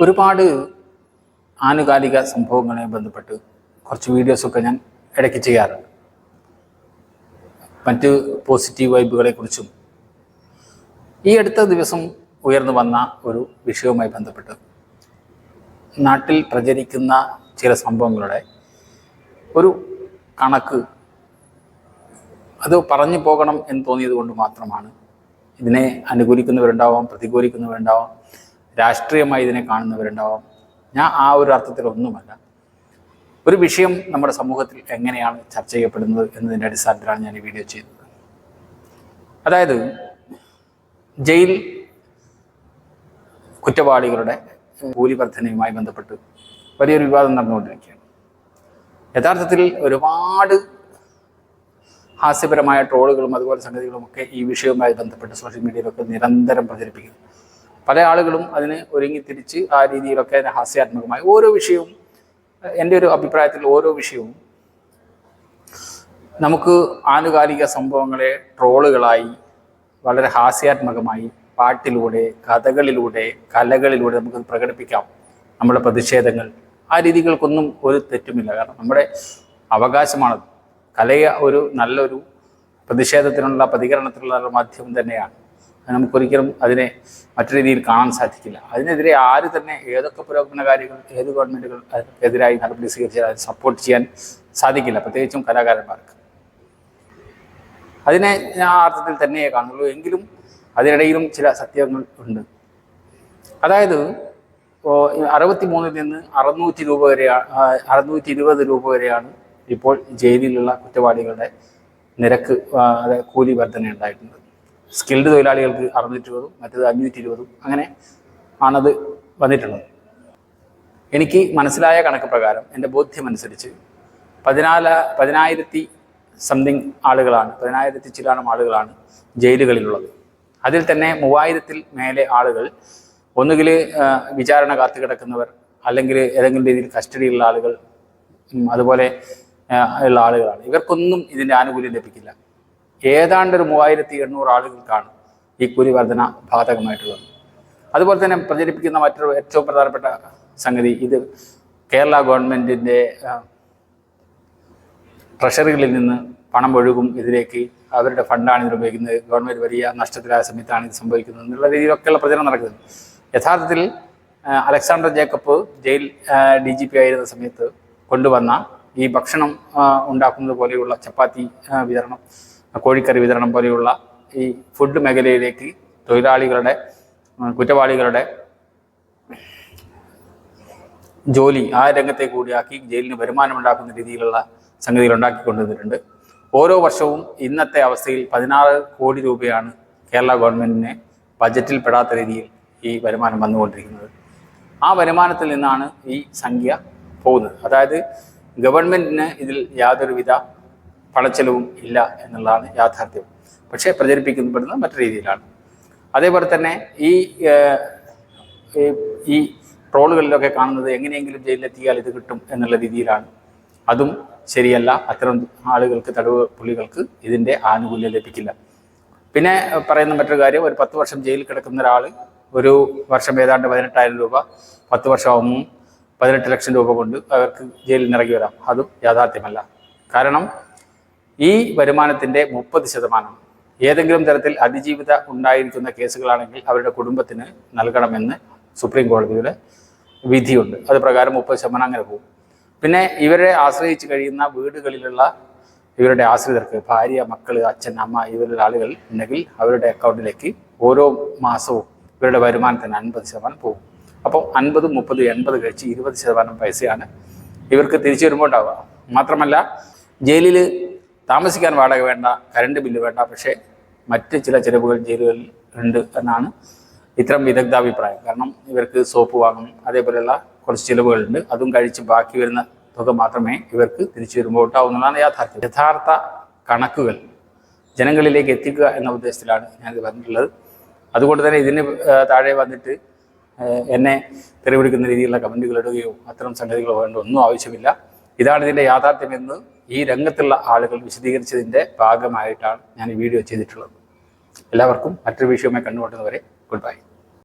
ഒരുപാട് ആനുകാലിക സംഭവങ്ങളെ ബന്ധപ്പെട്ട് കുറച്ച് വീഡിയോസൊക്കെ ഞാൻ ഇടയ്ക്ക് ചെയ്യാറുണ്ട്. മറ്റ് പോസിറ്റീവ് വൈബുകളെ കുറിച്ചും ഈ അടുത്ത ദിവസം ഉയർന്നു വന്ന ഒരു വിഷയവുമായി ബന്ധപ്പെട്ട് നാട്ടിൽ പ്രചരിക്കുന്ന ചില സംഭവങ്ങളുടെ ഒരു കണക്ക് അത് പറഞ്ഞു പോകണം എന്ന് തോന്നിയത് കൊണ്ട് മാത്രമാണ് ഇതിനെ അനുകൂലിക്കുന്നവരുണ്ടാവാം പ്രതികൂലിക്കുന്നവരുണ്ടാവാം രാഷ്ട്രീയമായി ഇതിനെ കാണുന്നവരുണ്ടാവാം. ഞാൻ ആ ഒരു അർത്ഥത്തിൽ ഒന്നുമല്ല. ഒരു വിഷയം നമ്മുടെ സമൂഹത്തിൽ എങ്ങനെയാണ് ചർച്ച ചെയ്യപ്പെടുന്നത് എന്നതിന്റെ അടിസ്ഥാനത്തിലാണ് ഞാൻ ഈ വീഡിയോ ചെയ്തത് അതായത് ജയിൽ കുറ്റവാളികളുടെ കൂലി വർധനയുമായി ബന്ധപ്പെട്ട് വലിയൊരു വിവാദം നടന്നുകൊണ്ടിരിക്കുകയാണ്. യഥാർത്ഥത്തിൽ ഒരുപാട് ഹാസ്യപരമായ ട്രോളുകളും അതുപോലെ സംഗതികളും ഒക്കെ ഈ വിഷയവുമായി ബന്ധപ്പെട്ട് സോഷ്യൽ മീഡിയയിലൊക്കെ നിരന്തരം പ്രചരിപ്പിക്കുന്നു. പല ആളുകളും അതിന് ഒരുങ്ങി തിരിച്ച് ആ രീതിയിലൊക്കെ ഹാസ്യാത്മകമായി. ഓരോ വിഷയവും എന്റെ ഒരു അഭിപ്രായത്തിൽ ഓരോ വിഷയവും നമുക്ക് ആനുകാലിക സംഭവങ്ങളെ ട്രോളുകളായി വളരെ ഹാസ്യാത്മകമായി പാട്ടിലൂടെ കഥകളിലൂടെ കലകളിലൂടെ നമുക്ക് പ്രകടിപ്പിക്കാം. നമ്മുടെ പ്രതിഷേധങ്ങൾ. ആ രീതികൾക്കൊന്നും ഒരു തെറ്റുമില്ല. കാരണം നമ്മുടെ അവകാശമാണത് കലയെ ഒരു നല്ലൊരു പ്രതിഷേധത്തിനുള്ള പ്രതികരണത്തിനുള്ള മാധ്യമം തന്നെയാണ്. നമുക്കൊരിക്കലും അതിനെ മറ്റു രീതിയിൽ കാണാൻ സാധിക്കില്ല. അതിനെതിരെ ആര് തന്നെ ഏതൊക്കെ പുരോഗമനകാരികൾ ഏത് ഗവൺമെന്റുകൾ എതിരായി നടപടി സ്വീകരിച്ചാൽ അത് സപ്പോർട്ട് ചെയ്യാൻ സാധിക്കില്ല. പ്രത്യേകിച്ചും കലാകാരന്മാർക്ക്. അതിനെ ആ അർത്ഥത്തിൽ തന്നെയേ കാണുള്ളൂ. എങ്കിലും അതിനിടയിലും ചില സത്യങ്ങൾ ഉണ്ട്. അതായത് അറുപത്തി മൂന്നിൽ നിന്ന് അറുന്നൂറ്റി രൂപ വരെ അറുന്നൂറ്റി ഇരുപത് രൂപ വരെയാണ് ഇപ്പോൾ ജയിലിലുള്ള കുറ്റവാളികളുടെ നിരക്ക് കൂലി വർധന ഉണ്ടായിട്ടുണ്ട് സ്കിൽഡ് തൊഴിലാളികൾക്ക് അറുന്നൂറ്റി ഇരുപതും മറ്റത് അഞ്ഞൂറ്റി ഇരുപതും അങ്ങനെ ആണത് വന്നിട്ടുള്ളത്. എനിക്ക് മനസ്സിലായ കണക്ക് പ്രകാരം എന്റെ ബോധ്യമനുസരിച്ച് പതിനാല് പതിനായിരത്തി സംതിങ് ആളുകളാണ് പതിനായിരത്തി ചിലാനം ആളുകളാണ് ജയിലുകളിലുള്ളത്. അതിൽ തന്നെ മൂവായിരത്തിൽ മേലെ ആളുകൾ ഒന്നുകിൽ വിചാരണ കാത്തു കിടക്കുന്നവർ അല്ലെങ്കിൽ ഏതെങ്കിലും രീതിയിൽ കസ്റ്റഡിയിലുള്ള ആളുകൾ അതുപോലെ ഉള്ള ആളുകളാണ്. ഇവർക്കൊന്നും ഇതിന്റെ ആനുകൂല്യം ലഭിക്കില്ല. ഏതാണ്ട് ഒരു മൂവായിരത്തി എണ്ണൂറ് ആളുകൾക്കാണ് ഈ കൂലി വർധന ബാധകമായിട്ടുള്ളത്. അതുപോലെ തന്നെ പ്രചരിപ്പിക്കുന്ന മറ്റൊരു ഏറ്റവും പ്രധാനപ്പെട്ട സംഗതി ഇത് കേരള ഗവൺമെന്റിന്റെ ട്രഷറികളിൽ നിന്ന് പണം ഒഴുകും ഇതിലേക്ക് അവരുടെ ഫണ്ടാണ് ഇതിൽ ഉപയോഗിക്കുന്നത്. ഗവൺമെന്റ് വലിയ നഷ്ടത്തിലായ സമയത്താണ് ഇത് സംഭവിക്കുന്നത് എന്നുള്ള രീതിയിലൊക്കെയുള്ള പ്രചരണം നടക്കുന്നത്. യഥാർത്ഥത്തിൽ Alexander Jacob jail D G P ആയിരുന്ന സമയത്ത് കൊണ്ടുവന്ന ഈ ഭക്ഷണം ഉണ്ടാക്കുന്നത് പോലെയുള്ള ചപ്പാത്തി വിതരണം കോഴിക്കറി വിതരണം പോലെയുള്ള ഈ ഫുഡ് മേഖലയിലേക്ക് തൊഴിലാളികളുടെ കുറ്റവാളികളുടെ ജോലി ആ രംഗത്തെ കൂടിയാക്കി ജയിലിന് വരുമാനമുണ്ടാക്കുന്ന രീതിയിലുള്ള സംഗതികൾ ഉണ്ടാക്കി കൊണ്ടുവന്നിട്ടുണ്ട് ഓരോ വർഷവും ഇന്നത്തെ അവസ്ഥയിൽ പതിനാറ് കോടി രൂപയാണ് കേരള ഗവൺമെന്റിന് ബജറ്റിൽ പെടാത്ത രീതിയിൽ ഈ വരുമാനം വന്നുകൊണ്ടിരിക്കുന്നത്. ആ വരുമാനത്തിൽ നിന്നാണ് ഈ സംഖ്യ പോകുന്നത്. അതായത് ഗവൺമെന്റിന് ഇതിൽ യാതൊരുവിധ പണച്ചെലവും ഇല്ല എന്നുള്ളതാണ് യാഥാർത്ഥ്യം. പക്ഷേ പ്രചരിപ്പിക്കപ്പെടുന്നത് മറ്റു രീതിയിലാണ്. അതേപോലെ തന്നെ ഈ ഈ- ട്രോളുകളിലൊക്കെ കാണുന്നത് എങ്ങനെയെങ്കിലും ജയിലിലെത്തിയാൽ ഇത് കിട്ടും എന്നുള്ള രീതിയിലാണ്. അതും ശരിയല്ല. അത്തരം ആളുകൾക്ക് തടവ് പുള്ളികൾക്ക് ഇതിന്റെ ആനുകൂല്യം ലഭിക്കില്ല. പിന്നെ പറയുന്ന മറ്റൊരു കാര്യം ഒരു പത്ത് വർഷം ജയിലിൽ കിടക്കുന്ന ഒരാൾ ഒരു വർഷം ഏതാണ്ട് പതിനെട്ടായിരം രൂപ പത്ത് വർഷമാകുമ്പോൾ പതിനെട്ട് ലക്ഷം രൂപ കൊണ്ട് അവർക്ക് ജയിലിൽ നിന്ന് ഇറങ്ങി വരാം. അതും യാഥാർത്ഥ്യമല്ല. കാരണം ഈ വരുമാനത്തിന്റെ മുപ്പത് ശതമാനം ഏതെങ്കിലും തരത്തിൽ അതിജീവിത ഉണ്ടായിരിക്കുന്ന കേസുകളാണെങ്കിൽ അവരുടെ കുടുംബത്തിന് നൽകണമെന്ന് സുപ്രീം കോടതിയുടെ വിധിയുണ്ട്. അത് പ്രകാരം മുപ്പത് ശതമാനം അങ്ങനെ പോകും. പിന്നെ ഇവരെ ആശ്രയിച്ച് കഴിയുന്ന വീടുകളിലുള്ള ഇവരുടെ ആശ്രിതർക്ക് ഭാര്യ മക്കൾ അച്ഛൻ അമ്മ ഇവരുടെ ആളുകൾ ഉണ്ടെങ്കിൽ അവരുടെ അക്കൗണ്ടിലേക്ക് ഓരോ മാസവും ഇവരുടെ വരുമാനത്തിന് അൻപത് ശതമാനം പോകും. അപ്പോൾ അൻപത് മുപ്പത് എൺപത് കഴിച്ച് ഇരുപത് ശതമാനം പൈസയാണ് ഇവർക്ക് തിരിച്ചു വരുമ്പോൾ ഉണ്ടാവുക. മാത്രമല്ല ജയിലിൽ താമസിക്കാൻ വാടക വേണ്ട കറണ്ട് ബില്ല് വേണ്ട പക്ഷേ മറ്റ് ചില ചിലവുകൾ ജയിലുകളിൽ ഉണ്ട് എന്നാണ് ഇത്തരം വിദഗ്ധാഭിപ്രായം. കാരണം ഇവർക്ക് സോപ്പ് വാങ്ങണം അതേപോലെയുള്ള കുറച്ച് ചിലവുകളുണ്ട്. അതും കഴിച്ച് ബാക്കി വരുന്ന തുക മാത്രമേ ഇവർക്ക് തിരിച്ചു വരുമ്പോൾ ഉണ്ടാവുന്നതാണ് യാഥാർത്ഥ്യം. യഥാർത്ഥ കണക്കുകൾ ജനങ്ങളിലേക്ക് എത്തിക്കുക എന്ന ഉദ്ദേശത്തിലാണ് ഞാനിത് പറഞ്ഞിട്ടുള്ളത്. അതുകൊണ്ട് തന്നെ ഇതിന് താഴെ വന്നിട്ട് എന്നെ തെറിവിളിക്കുന്ന രീതിയിലുള്ള കമന്റുകൾ ഇടുകയോ അത്തരം സംഗതികളോ വേണ്ട ഒന്നും ആവശ്യമില്ല. ഇതാണ് ഇതിന്റെ യാഥാർത്ഥ്യമെന്ന് ഈ രംഗത്തുള്ള ആളുകൾ വിശദീകരിച്ചതിന്റെ ഭാഗമായിട്ടാണ് ഞാൻ ഈ വീഡിയോ ചെയ്തിട്ടുള്ളത്. എല്ലാവർക്കും മറ്റൊരു വിഷയവുമായി കണ്ടുമുട്ടുന്നവരെ ഗുഡ് ബൈ.